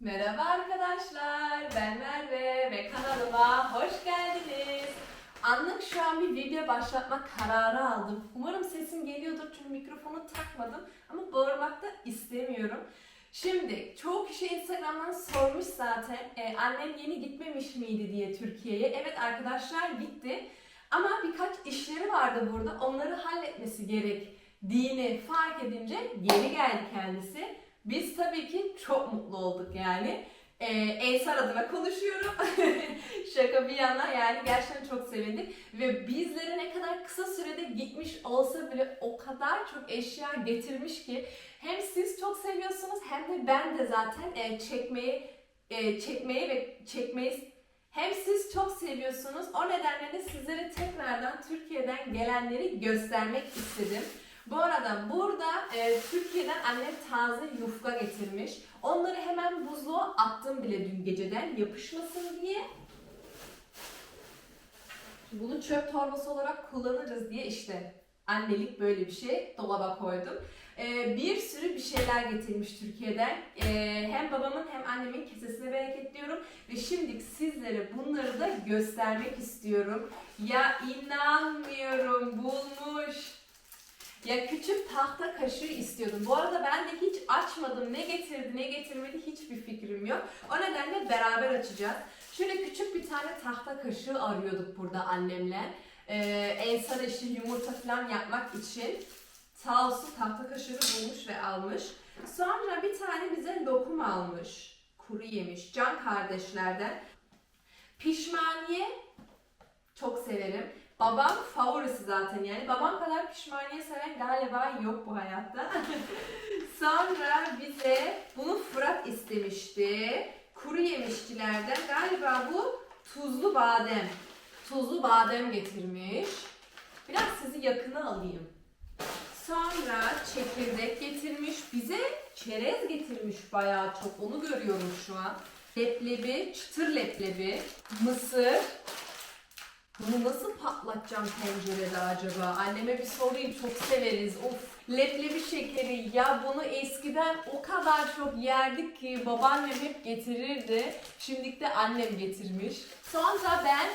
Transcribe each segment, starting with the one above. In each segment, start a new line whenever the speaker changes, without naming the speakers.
Merhaba arkadaşlar, ben Merve ve kanalıma hoş geldiniz. Anlık şu an bir video başlatma kararı aldım. Umarım sesim geliyordur çünkü mikrofonu takmadım ama bağırmak da istemiyorum. Şimdi çoğu kişi Instagram'dan sormuş zaten e, annem yeni gitmemiş miydi diye Türkiye'ye. Evet arkadaşlar gitti ama birkaç işleri vardı burada onları halletmesi gerektiğini fark edince geri geldi kendisi. Biz tabii ki çok mutlu olduk yani. Ee, Ensar adına konuşuyorum. Şaka bir yana yani gerçekten çok sevindik. Ve bizlere ne kadar kısa sürede gitmiş olsa bile o kadar çok eşya getirmiş ki hem siz çok seviyorsunuz hem de ben de zaten e, çekmeyi e, çekmeyi ve çekmeyi hem siz çok seviyorsunuz. O nedenle de sizlere tekrardan Türkiye'den gelenleri göstermek istedim. Bu arada burada e, Türkiye'den annem taze yufka getirmiş. Onları hemen buzluğa attım bile dün geceden yapışmasın diye. Bunu çöp torbası olarak kullanırız diye işte annelik böyle bir şey dolaba koydum. E, bir sürü bir şeyler getirmiş Türkiye'den. E, hem babamın hem annemin kesesine bereketliyorum. Ve şimdi sizlere bunları da göstermek istiyorum. Ya inanmıyorum bulmuş. Ya küçük tahta kaşığı istiyordum. Bu arada ben de hiç açmadım. Ne getirdi ne getirmedi hiçbir fikrim yok. O nedenle beraber açacağız. Şöyle küçük bir tane tahta kaşığı arıyorduk burada annemle. Ee, Ensar eşi yumurta falan yapmak için. Sağ olsun tahta kaşığı bulmuş ve almış. Sonra bir tane bize lokum almış. Kuru yemiş. Can kardeşlerden. Pişmaniye çok severim. Babam favorisi zaten yani. Babam kadar pişmaniye seven galiba yok bu hayatta. Sonra bize bunu Fırat istemişti. Kuru yemişçilerden galiba bu tuzlu badem. Tuzlu badem getirmiş. Biraz sizi yakına alayım. Sonra çekirdek getirmiş. Bize çerez getirmiş bayağı çok. Onu görüyorum şu an. Leblebi, çıtır leblebi, mısır, bunu nasıl patlatacağım tencerede acaba? Anneme bir sorayım çok severiz. Of leblebi şekeri ya bunu eskiden o kadar çok yerdik ki babaannem hep getirirdi. Şimdilik de annem getirmiş. Sonra ben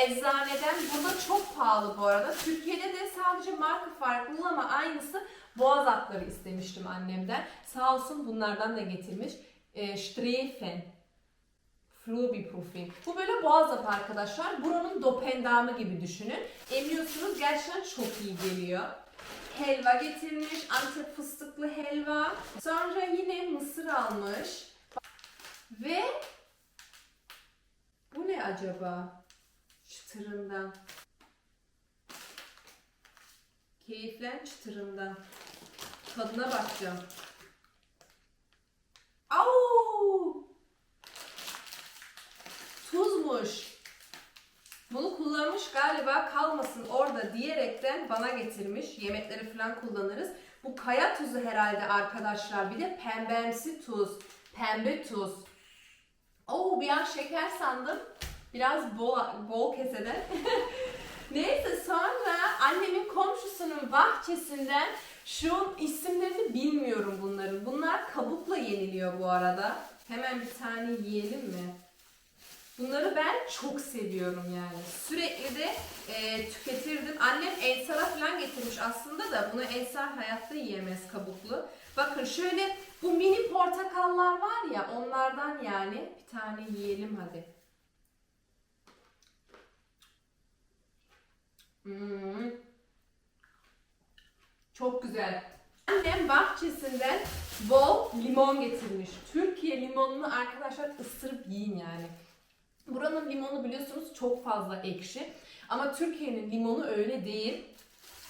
eczaneden burada çok pahalı bu arada. Türkiye'de de sadece marka farklı ama aynısı boğaz atları istemiştim annemden. Sağ olsun bunlardan da getirmiş. E, Streifen. Flubiprofin. Bu böyle boğaz hapı arkadaşlar. Buranın dopendamı gibi düşünün. Emiyorsunuz gerçekten çok iyi geliyor. Helva getirmiş. Antep fıstıklı helva. Sonra yine mısır almış. Ve bu ne acaba? Çıtırından. Keyiflen çıtırından. Tadına bakacağım. Au! Tuzmuş. Bunu kullanmış galiba kalmasın orada diyerekten bana getirmiş. Yemekleri falan kullanırız. Bu kaya tuzu herhalde arkadaşlar. Bir de pembemsi tuz. Pembe tuz. Oo bir an şeker sandım. Biraz bol, bol keseden. Neyse sonra annemin komşusunun bahçesinden şu isimlerini bilmiyorum bunların. Bunlar kabukla yeniliyor bu arada. Hemen bir tane yiyelim mi? Bunları ben çok seviyorum yani. Sürekli de e, tüketirdim. Annem Ensar'a falan getirmiş aslında da bunu Ensar hayatta yiyemez kabuklu. Bakın şöyle bu mini portakallar var ya onlardan yani. Bir tane yiyelim hadi. Hmm. Çok güzel. Annem bahçesinden bol limon getirmiş. Türkiye limonunu arkadaşlar ısırıp yiyin yani. Buranın limonu biliyorsunuz çok fazla ekşi. Ama Türkiye'nin limonu öyle değil.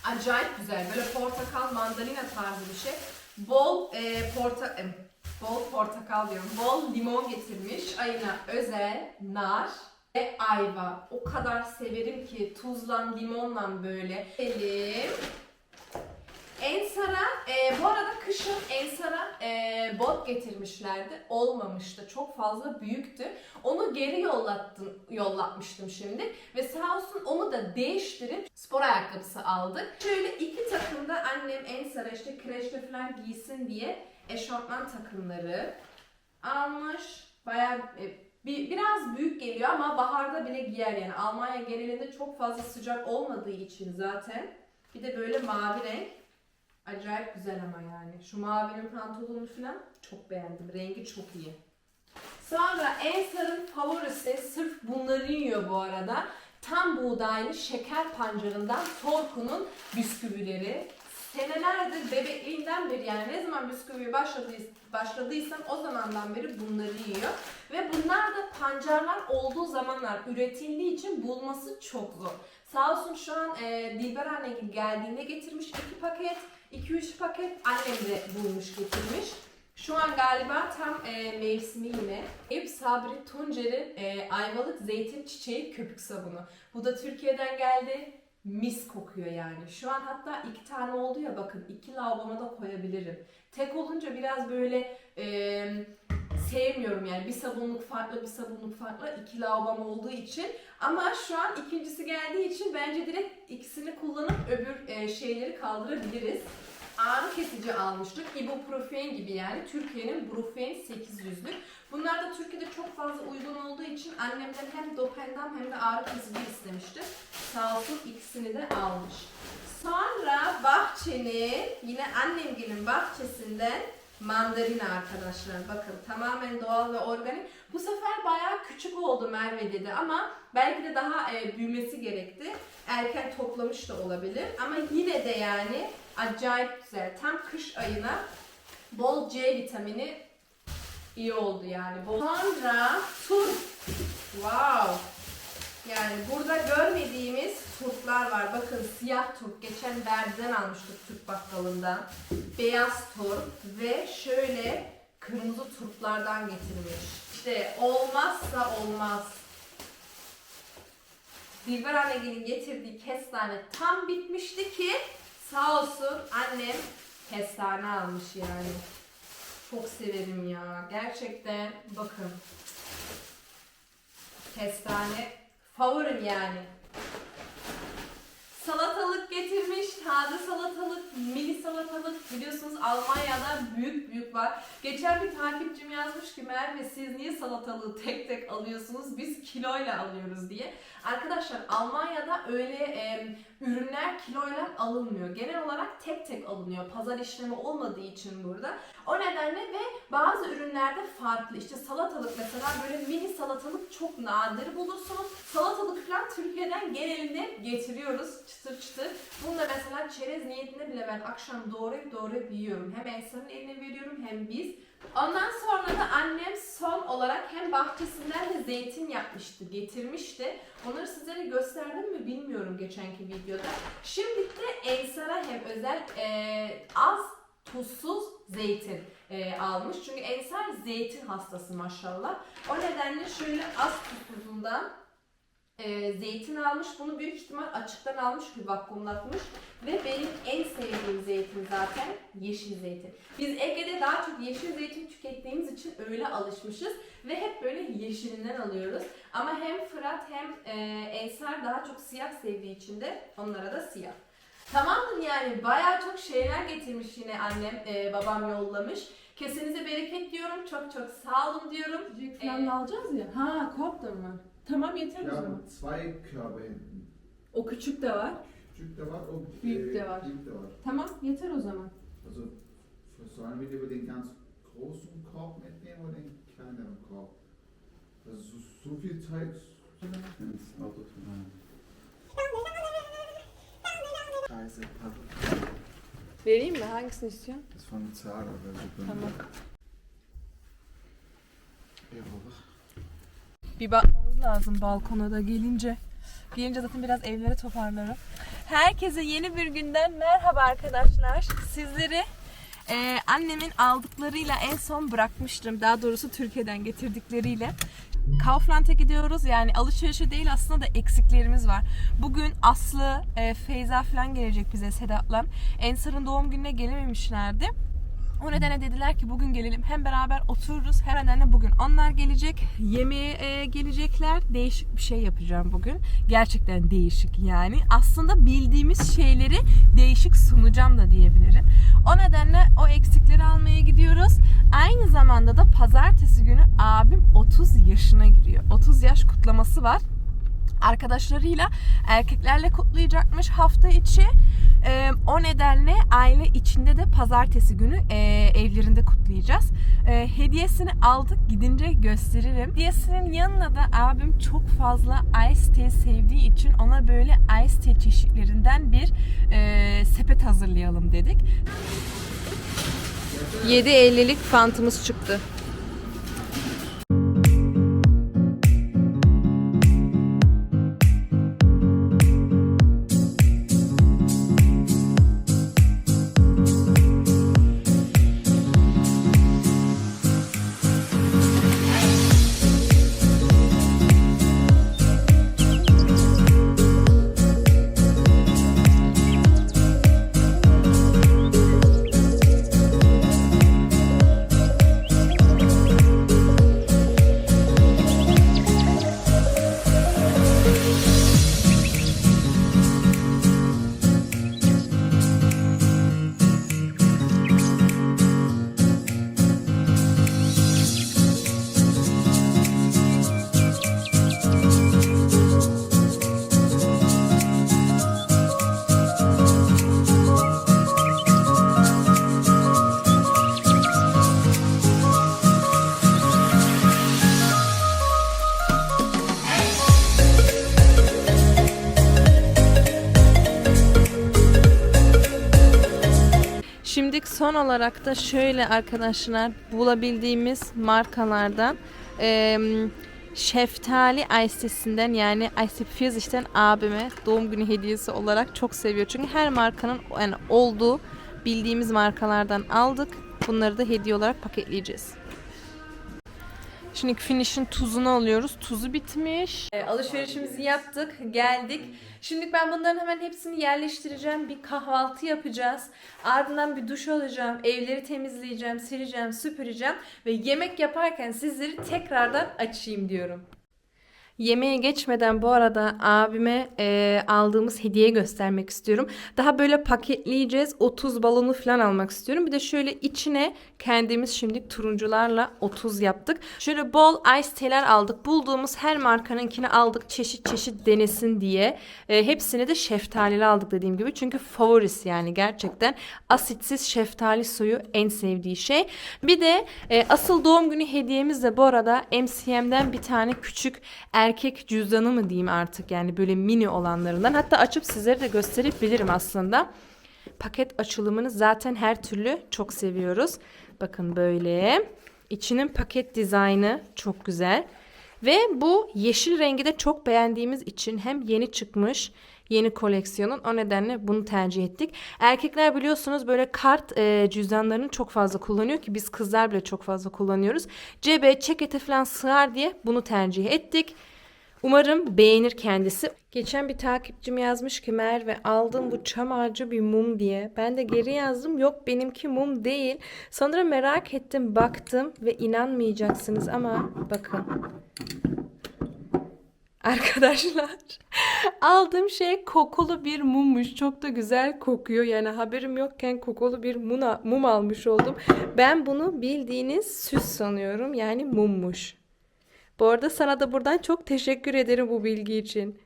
Acayip güzel. Böyle portakal, mandalina tarzı bir şey. Bol e, porta e, bol portakal diyorum. Bol limon getirmiş. Ayına özel nar ve ayva. O kadar severim ki tuzla, limonla böyle. Elim. Ensar'a, e, bu arada kışın Ensar'a e, bot getirmişlerdi. Olmamıştı. Çok fazla büyüktü. Onu geri yollattım, yollatmıştım şimdi. Ve sağ olsun onu da değiştirip spor ayakkabısı aldık. Şöyle iki takım da annem Ensar'a işte kreşte falan giysin diye eşofman takımları almış. Bayağı e, bir, biraz büyük geliyor ama baharda bile giyer yani. Almanya genelinde çok fazla sıcak olmadığı için zaten. Bir de böyle mavi renk. Acayip güzel ama yani. Şu mavinin pantolonu falan çok beğendim. Rengi çok iyi. Sonra Ensar'ın favorisi sırf bunları yiyor bu arada. Tam buğdaylı şeker pancarından Torku'nun bisküvileri. Senelerdir bebekliğinden beri yani ne zaman bisküvi başladıysa, başladıysan o zamandan beri bunları yiyor. Ve bunlar da pancarlar olduğu zamanlar üretildiği için bulması çok zor. Sağ olsun şu an e, Dilber anne geldiğinde getirmiş iki paket, 2-3 paket annem de bulmuş getirmiş. Şu an galiba tam e, mevsimi yine. Eyüp Sabri Tuncer'in e, Ayvalık Zeytin Çiçeği Köpük Sabunu. Bu da Türkiye'den geldi. Mis kokuyor yani. Şu an hatta iki tane oldu ya bakın. iki lavaboma da koyabilirim. Tek olunca biraz böyle e, sevmiyorum yani. Bir sabunluk farklı, bir sabunluk farklı. iki lavabom olduğu için. Ama şu an ikincisi geldiği için bence direkt ikisini kullanıp öbür e, şeyleri kaldırabiliriz ağrı kesici almıştık. Ibuprofen gibi yani. Türkiye'nin Brufen 800'lük. Bunlar da Türkiye'de çok fazla uygun olduğu için annemden hem dopendam hem de ağrı kesici istemişti. Sağ olsun ikisini de almış. Sonra bahçenin yine annemgilin bahçesinden mandalina arkadaşlar. Bakın tamamen doğal ve organik. Bu sefer bayağı küçük oldu Merve dedi ama belki de daha e, büyümesi gerekti. Erken toplamış da olabilir ama yine de yani acayip güzel. Tam kış ayına bol C vitamini iyi oldu yani. Sonra turp. Wow. Yani burada görmediğimiz turplar var. Bakın siyah turp. Geçen Berdi'den almıştık Türk bakkalından. Beyaz turp ve şöyle kırmızı turplardan getirmiş. İşte olmazsa olmaz. Dilber annenin getirdiği kestane tam bitmişti ki sağ olsun annem kestane almış yani. Çok severim ya. Gerçekten bakın. Kestane favorim yani. Salatalık getirmiş. Taze salatalık, mini salatalık. Biliyorsunuz Almanya'da büyük büyük var. Geçen bir takipçim yazmış ki Merve siz niye salatalığı tek tek alıyorsunuz? Biz kiloyla alıyoruz diye. Arkadaşlar Almanya'da öyle e, ürünler kiloyla alınmıyor. Genel olarak tek tek alınıyor. Pazar işlemi olmadığı için burada. O nedenle ve bazı ürünlerde farklı. İşte salatalık mesela böyle mini salatalık çok nadir bulursunuz. Salatalık falan Türkiye'den genelinde getiriyoruz çıtır çıtır. Bunu da mesela çerez niyetinde bile ben akşam doğrayıp doğrayıp yiyorum. Hem Elsa'nın eline veriyorum hem biz. Ondan sonra da annem olarak hem bahçesinden de zeytin yapmıştı, getirmişti. Onları sizlere gösterdim mi bilmiyorum geçenki videoda. Şimdi de Ensar'a hem özel eee, az tuzsuz zeytin eee, almış. Çünkü Ensar zeytin hastası maşallah. O nedenle şöyle az tuzsuzundan eee, zeytin almış. Bunu büyük ihtimal açıktan almış bir vakumlatmış. Ve benim en sevdiğim zeytin zaten yeşil zeytin. Biz Ege'de daha çok yeşil zeytin tükettiğimiz için öyle alışmışız. Ve hep böyle yeşilinden alıyoruz. Ama hem Fırat hem eee, Ensar daha çok siyah sevdiği için de onlara da siyah. Tamamdır yani bayağı çok şeyler getirmiş yine annem, eee, babam yollamış. Kesinize bereket diyorum. Çok çok sağ olun diyorum.
Yiyecek falan da alacağız ya. Ha kop da mı? Tamam yeter o zaman.
haben zwei Körbe hinten.
O küçük de var.
Küçük de var, o
Büyük de var.
Büyük de var.
Tamam yeter o zaman.
Also sollen wir lieber den ganz großen Korb mitnehmen oder den kleineren Korb? Also so, so viel Zeit.
ins Auto tun.
Scheiße, pardon.
Vereyim mi? Hangisini istiyorsun?
Das von Zara.
Tamam.
Eyvallah.
Bir bakmamız lazım balkona da gelince. Gelince zaten biraz evleri toparlarım. Herkese yeni bir günden merhaba arkadaşlar. Sizleri e, annemin aldıklarıyla en son bırakmıştım. Daha doğrusu Türkiye'den getirdikleriyle. Kaufland'a gidiyoruz. Yani alışverişe değil aslında da eksiklerimiz var. Bugün Aslı, e, Feyza falan gelecek bize Sedat'la. Ensar'ın doğum gününe gelememişlerdi. O nedenle dediler ki bugün gelelim hem beraber otururuz. Her nedenle bugün onlar gelecek. Yemeğe e, gelecekler. Değişik bir şey yapacağım bugün. Gerçekten değişik yani. Aslında bildiğimiz şeyleri değişik sunacağım da diyebilirim. O nedenle o eksikleri almaya gidiyoruz. Aynı zamanda da pazartesi günü abim 30 yaşına giriyor. 30 yaş kutlaması var arkadaşlarıyla erkeklerle kutlayacakmış hafta içi. Ee, o nedenle aile içinde de pazartesi günü e, evlerinde kutlayacağız. Ee, hediyesini aldık gidince gösteririm. Hediyesinin yanına da abim çok fazla ice tea sevdiği için ona böyle ice tea çeşitlerinden bir e, sepet hazırlayalım dedik. 7.50'lik fantımız çıktı. Son olarak da şöyle arkadaşlar bulabildiğimiz markalardan eee, şeftali Ice'sinden yani Ice Fuse'den abime doğum günü hediyesi olarak çok seviyor. Çünkü her markanın yani olduğu bildiğimiz markalardan aldık. Bunları da hediye olarak paketleyeceğiz. Şimdi finish'in tuzunu alıyoruz. Tuzu bitmiş. E, alışverişimizi yaptık. Geldik. Şimdi ben bunların hemen hepsini yerleştireceğim. Bir kahvaltı yapacağız. Ardından bir duş alacağım. Evleri temizleyeceğim, sileceğim, süpüreceğim. Ve yemek yaparken sizleri tekrardan açayım diyorum. Yemeğe geçmeden bu arada abime e, aldığımız hediye göstermek istiyorum. Daha böyle paketleyeceğiz. 30 balonu falan almak istiyorum. Bir de şöyle içine kendimiz şimdi turuncularla 30 yaptık. Şöyle bol ice tea'ler aldık. Bulduğumuz her markanınkini aldık. Çeşit çeşit denesin diye. E, hepsini de şeftalili aldık dediğim gibi. Çünkü favorisi yani gerçekten. Asitsiz şeftali suyu en sevdiği şey. Bir de e, asıl doğum günü hediyemiz de bu arada MCM'den bir tane küçük erkek cüzdanı mı diyeyim artık yani böyle mini olanlarından. Hatta açıp sizlere de gösterebilirim aslında. Paket açılımını zaten her türlü çok seviyoruz. Bakın böyle. İçinin paket dizaynı çok güzel. Ve bu yeşil rengi de çok beğendiğimiz için hem yeni çıkmış yeni koleksiyonun o nedenle bunu tercih ettik. Erkekler biliyorsunuz böyle kart e, cüzdanlarını çok fazla kullanıyor ki biz kızlar bile çok fazla kullanıyoruz. Cebe, çekete falan sığar diye bunu tercih ettik. Umarım beğenir kendisi. Geçen bir takipçim yazmış ki Merve aldım bu çam ağacı bir mum diye. Ben de geri yazdım yok benimki mum değil. Sonra merak ettim baktım ve inanmayacaksınız ama bakın. Arkadaşlar aldığım şey kokulu bir mummuş. Çok da güzel kokuyor. Yani haberim yokken kokulu bir muna, mum almış oldum. Ben bunu bildiğiniz süs sanıyorum. Yani mummuş. Bu arada sana da buradan çok teşekkür ederim bu bilgi için.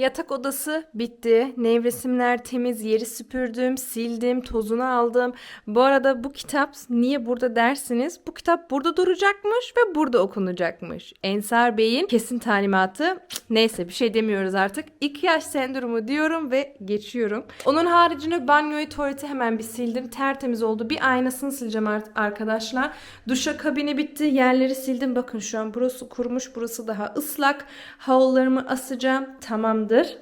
Yatak odası bitti. Nevresimler temiz. Yeri süpürdüm, sildim, tozunu aldım. Bu arada bu kitap niye burada dersiniz? Bu kitap burada duracakmış ve burada okunacakmış. Ensar Bey'in kesin talimatı. Neyse bir şey demiyoruz artık. İki yaş sendromu diyorum ve geçiyorum. Onun haricinde banyoyu, tuvaleti hemen bir sildim. Tertemiz oldu. Bir aynasını sileceğim arkadaşlar. Duşa kabini bitti. Yerleri sildim. Bakın şu an burası kurumuş. Burası daha ıslak. Havlularımı asacağım. Tamamdır.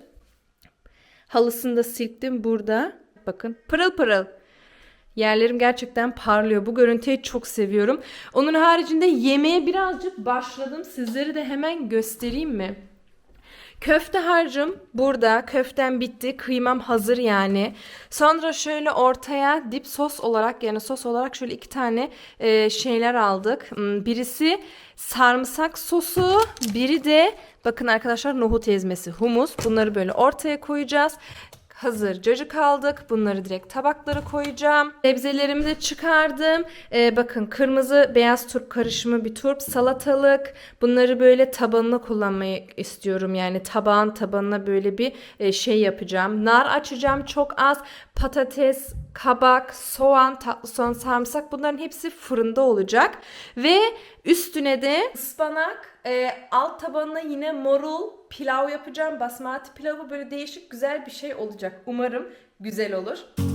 Halısını da silktim burada. Bakın pırıl pırıl. Yerlerim gerçekten parlıyor. Bu görüntüyü çok seviyorum. Onun haricinde yemeğe birazcık başladım. Sizleri de hemen göstereyim mi? Köfte harcım burada. Köftem bitti. Kıymam hazır yani. Sonra şöyle ortaya dip sos olarak yani sos olarak şöyle iki tane e, şeyler aldık. Hmm, Birisi sarımsak sosu, biri de bakın arkadaşlar nohut ezmesi, humus. Bunları böyle ortaya koyacağız. Hazır cacık aldık. Bunları direkt tabaklara koyacağım. Sebzelerimi de çıkardım. Ee, bakın kırmızı beyaz turp karışımı bir turp. Salatalık. Bunları böyle tabanına kullanmayı istiyorum. Yani tabağın tabanına böyle bir e, şey yapacağım. Nar açacağım çok az. Patates, kabak, soğan, tatlı soğan, sarımsak bunların hepsi fırında olacak. Ve üstüne de ıspanak, e, alt tabanına yine morul pilav yapacağım. Basmati pilavı böyle değişik güzel bir şey olacak. Umarım güzel olur.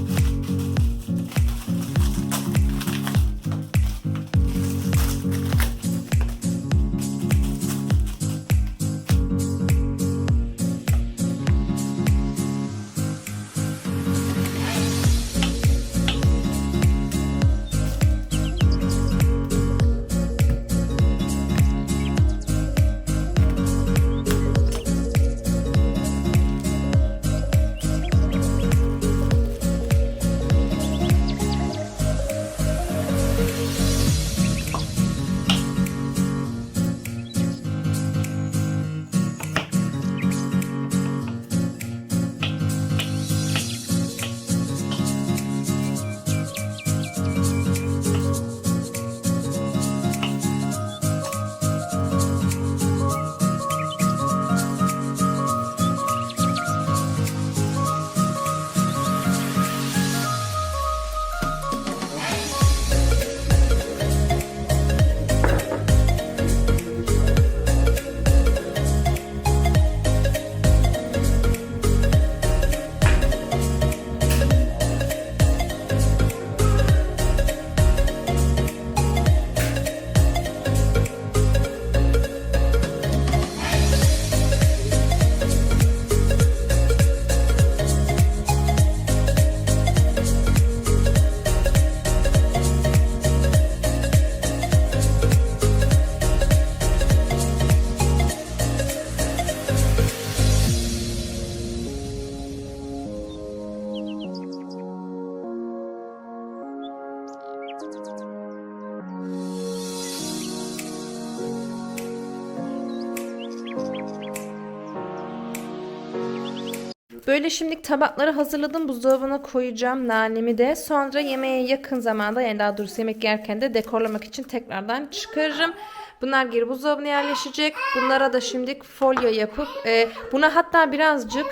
Böyle şimdilik tabakları hazırladım. Buzdolabına koyacağım nanemi de. Sonra yemeğe yakın zamanda yani daha doğrusu yemek yerken de dekorlamak için tekrardan çıkarırım. Bunlar geri buzdolabına yerleşecek. Bunlara da şimdilik folyo yapıp e, buna hatta birazcık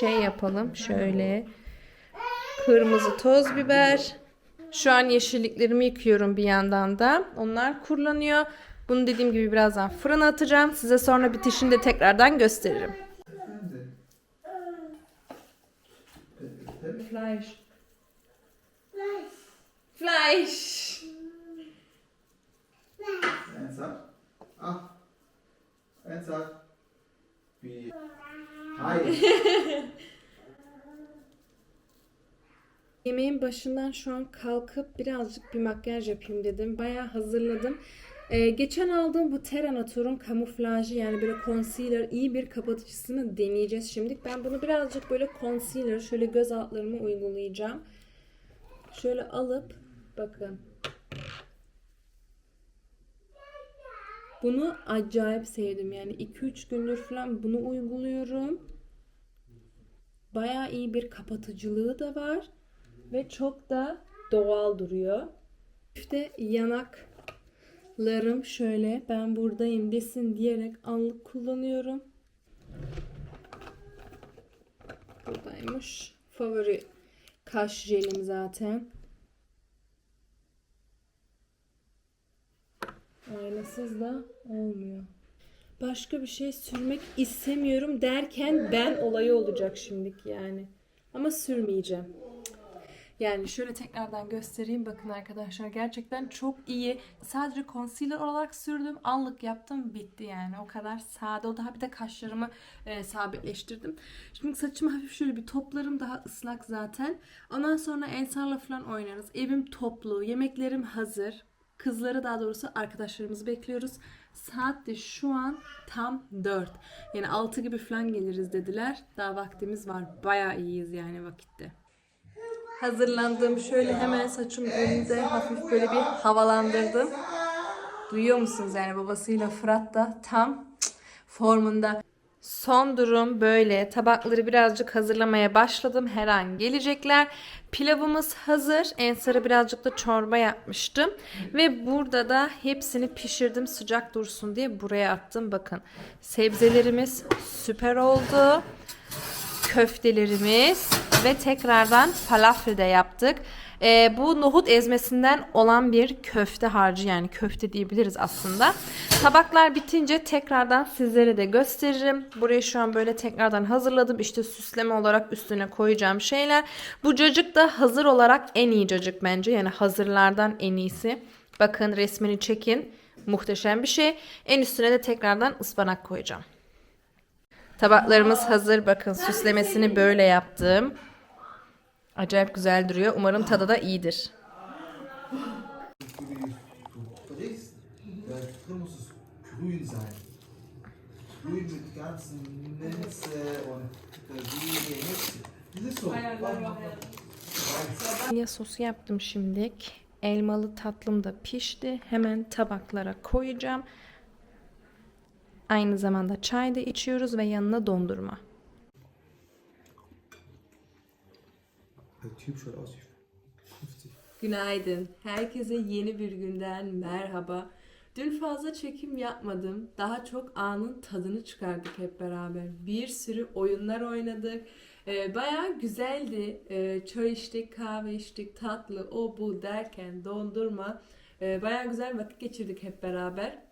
şey yapalım. Şöyle kırmızı toz biber. Şu an yeşilliklerimi yıkıyorum bir yandan da. Onlar kurulanıyor. Bunu dediğim gibi birazdan fırına atacağım. Size sonra bitişini de tekrardan gösteririm. Fleisch. Fleisch.
Ernsthaft? Ah. Ernsthaft? Wie? Hi.
Yemeğin başından şu an kalkıp birazcık bir makyaj yapayım dedim. Bayağı hazırladım. Ee, geçen aldığım bu Terra Natur'un kamuflajı yani böyle concealer iyi bir kapatıcısını deneyeceğiz şimdi. Ben bunu birazcık böyle concealer şöyle göz altlarıma uygulayacağım. Şöyle alıp bakın. Bunu acayip sevdim. Yani 2-3 gündür falan bunu uyguluyorum. Bayağı iyi bir kapatıcılığı da var ve çok da doğal duruyor. İşte yanaklarım şöyle ben buradayım desin diyerek anlık kullanıyorum. Buradaymış. Favori kaş jelim zaten. Aynasız da olmuyor. Başka bir şey sürmek istemiyorum derken ben olayı olacak şimdilik yani. Ama sürmeyeceğim. Yani şöyle tekrardan göstereyim. Bakın arkadaşlar gerçekten çok iyi. Sadece concealer olarak sürdüm. Anlık yaptım. Bitti yani. O kadar sade. O daha bir de kaşlarımı e, sabitleştirdim. Şimdi saçımı hafif şöyle bir toplarım. Daha ıslak zaten. Ondan sonra Ensar'la falan oynarız. Evim toplu. Yemeklerim hazır. Kızları daha doğrusu arkadaşlarımızı bekliyoruz. Saat de şu an tam 4. Yani 6 gibi falan geliriz dediler. Daha vaktimiz var. Bayağı iyiyiz yani vakitte. Hazırlandım. Şöyle hemen saçım önünde hafif böyle bir havalandırdım. Duyuyor musunuz yani babasıyla Fırat da tam formunda. Son durum böyle. Tabakları birazcık hazırlamaya başladım. Her an gelecekler. Pilavımız hazır. Ensara birazcık da çorba yapmıştım. Ve burada da hepsini pişirdim sıcak dursun diye buraya attım. Bakın sebzelerimiz süper oldu. Köftelerimiz ve tekrardan falafel de yaptık. Ee, bu nohut ezmesinden olan bir köfte harcı yani köfte diyebiliriz aslında. Tabaklar bitince tekrardan sizlere de gösteririm. Burayı şu an böyle tekrardan hazırladım. İşte süsleme olarak üstüne koyacağım şeyler. Bu cacık da hazır olarak en iyi cacık bence. Yani hazırlardan en iyisi. Bakın resmini çekin. Muhteşem bir şey. En üstüne de tekrardan ıspanak koyacağım. Tabaklarımız hazır. Bakın süslemesini böyle yaptım. Acayip güzel duruyor. Umarım tadı da iyidir. Vanilya sosu yaptım şimdilik. Elmalı tatlım da pişti. Hemen tabaklara koyacağım. Aynı zamanda çay da içiyoruz ve yanına dondurma.
Der Typ schaut aus wie 50.
Günaydın. Herkese yeni bir günden merhaba. Dün fazla çekim yapmadım. Daha çok anın tadını çıkardık hep beraber. Bir sürü oyunlar oynadık. Ee, bayağı güzeldi. Ee, çay içtik, kahve içtik, tatlı, o bu derken dondurma. Ee, bayağı güzel vakit geçirdik hep beraber.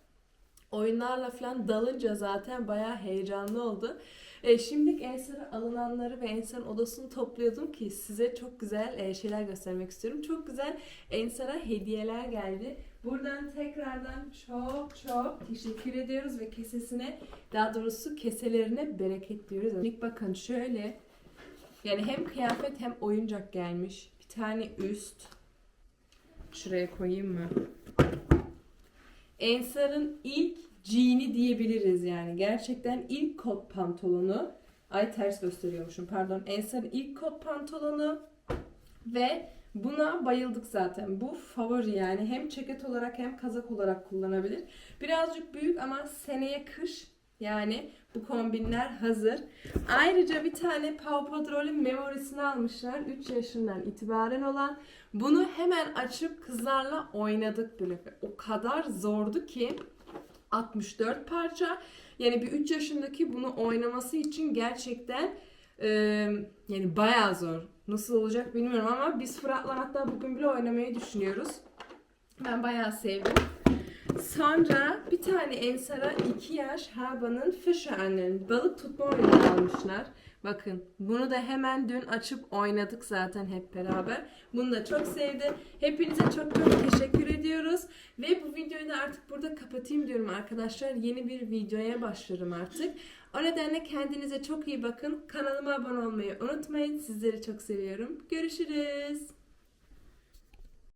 Oyunlarla falan dalınca zaten bayağı heyecanlı oldu. E, şimdilik Ensar'a alınanları ve Ensar'ın odasını topluyordum ki size çok güzel e, şeyler göstermek istiyorum. Çok güzel Ensar'a hediyeler geldi. Buradan tekrardan çok çok teşekkür ediyoruz ve kesesine daha doğrusu keselerine bereket diyoruz. İlk bakın şöyle yani hem kıyafet hem oyuncak gelmiş. Bir tane üst. Şuraya koyayım mı? Ensar'ın ilk jean'i diyebiliriz yani. Gerçekten ilk kot pantolonu. Ay ters gösteriyormuşum pardon. Ensar'ın ilk kot pantolonu ve buna bayıldık zaten. Bu favori yani. Hem ceket olarak hem kazak olarak kullanabilir. Birazcık büyük ama seneye kış yani bu kombinler hazır. Ayrıca bir tane Paw Patrol'ün memorisini almışlar. 3 yaşından itibaren olan. Bunu hemen açıp kızlarla oynadık bile. O kadar zordu ki 64 parça. Yani bir 3 yaşındaki bunu oynaması için gerçekten e, yani bayağı zor. Nasıl olacak bilmiyorum ama biz Fırat'la hatta bugün bile oynamayı düşünüyoruz. Ben bayağı sevdim. Sonra bir tane Ensar'a 2 yaş Haba'nın Fisher'ın balık tutma oyunu almışlar. Bakın bunu da hemen dün açıp oynadık zaten hep beraber. Bunu da çok sevdi. Hepinize çok çok teşekkür ediyoruz. Ve bu videoyu da artık burada kapatayım diyorum arkadaşlar. Yeni bir videoya başlarım artık. O nedenle kendinize çok iyi bakın. Kanalıma abone olmayı unutmayın. Sizleri çok seviyorum. Görüşürüz.